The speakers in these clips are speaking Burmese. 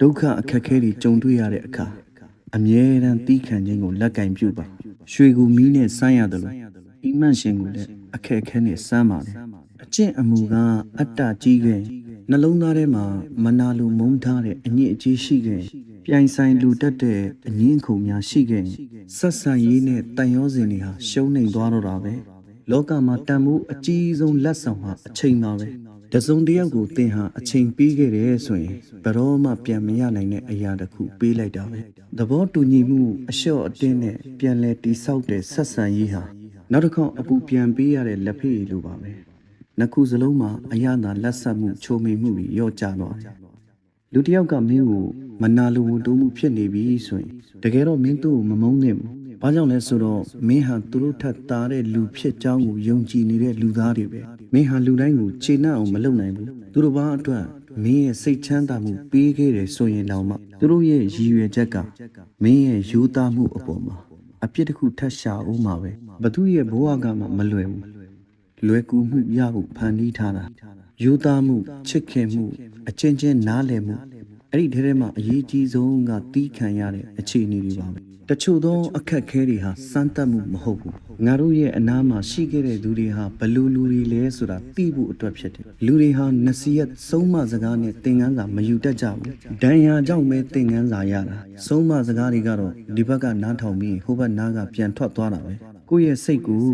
ဒုက္ခအခက်ခဲတွေကြုံတွေ့ရတဲ့အခါအမြဲတမ်းတီးခံခြင်းကိုလက်ကင်ပြုပါရွှေကူမီးနဲ့စမ်းရတယ်လို့အိမ်မန့်ရှင်ကိုလည်းအခက်ခဲနဲ့စမ်းပါတယ်အကျင့်အမူကားအတ္တကြီးခဲ့နှလုံးသားထဲမှာမနာလိုမုန်းထားတဲ့အညစ်အကြေးရှိခဲ့ပြိုင်ဆိုင်လူတက်တဲ့အငင်းခုန်များရှိခဲ့ဆက်ဆံရေးနဲ့တန်ရောစင်တွေဟာရှုံးနေသွားတော့တာပဲလောကမှာတန်မိုးအကြီးဆုံးလက်ဆောင်ဟာအချိန်ပါပဲ တစုံတစ်ယောက်ကိုသင်ဟာအချိန်ပေးခဲ့တယ်ဆိုရင်ဘယ်တော့မှပြန်မရနိုင်တဲ့အရာတစ်ခုပေးလိုက်တာပဲသဘောတူညီမှုအလျှော့အတင်းနဲ့ပြန်လဲတိဆောက်တဲ့ဆက်ဆံရေးဟာနောက်တစ်ခေါက်အပူပြန်ပေးရတဲ့လက်ဖေးလိုပါပဲနှစ်ခုစလုံးမှာအရသာလက်ဆက်မှုချိုးမိမှုတွေရော့ကျသွားတယ်လူတစ်ယောက်ကမင်းကိုမနာလိုဝန်တိုးမှုဖြစ်နေပြီဆိုရင်တကယ်တော့မင်းသူ့ကိုမမုန်းနဲ့ဘူး ဘာကြောင့်လဲဆိုတော့မင်းဟာသူတို့ထက်သားတဲ့လူဖြစ်ကြောင်းကိုယုံကြည်နေတဲ့လူသားတွေပဲမင်းဟာလူတိုင်းကိုခြေနှံ့အောင်မလုပ်နိုင်ဘူးသူတို့ဘာအတွက်မင်းရဲ့စိတ်ချမ်းသာမှုပေးခဲ့တယ်ဆိုရင်တော့မှသူတို့ရဲ့ရည်ရွယ်ချက်ကမင်းရဲ့ယူသားမှုအပေါ်မှာအပြစ်တစ်ခုထပ်ရှာအောင်မှာပဲဘသူရဲ့ဘဝကမှမလွယ်ဘူးလွယ်ကူမှုရဖို့ဖန်တီးထားတာယူသားမှုချစ်ခင်မှုအချင်းချင်းနားလည်မှုအဲ့ဒီထဲထဲမှာအရေးကြီးဆုံးကတီးခံရတဲ့အခြေအနေတွေပါပဲ တချို့သောအခက်ခဲတွေဟာစမ်းသပ်မှုမဟုတ်ဘူးငါတို့ရဲ့အနားမှာရှိခဲ့တဲ့သူတွေဟာဘယ်လူလူတွေလဲဆိုတာသိဖို့အတွက်ဖြစ်တယ်လူတွေဟာနစီယက်ဆုံးမစကားနဲ့သင်ခန်းစာမယူတတ်ကြဘူးဒဏ်ရာကြောင့်ပဲသင်ခန်းစာရတာဆုံးမစကားတွေကတော့ဒီဘက်ကနားထောင်ပြီးဟိုဘက်နားကပြန်ထွက်သွားတာပဲကိုယ့်ရဲ့စိတ်ကို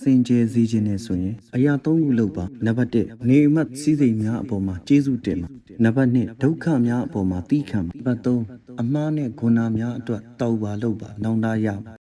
စင်ကြယ်စေခြင်းနဲ့ဆိုရင်အရာသုံးခုလုပ်ပါနံပါတ်1နေမတ်စည်းစိမ်များအပေါ်မှာကျေးဇူးတင်ပါနံပါတ်2ဒုက္ခများအပေါ်မှာတီးခံပါနံပါတ်3အမှားနဲ့ဂုဏများအတွက်တောက်ပါလုပ်ပါနောင်တရပါ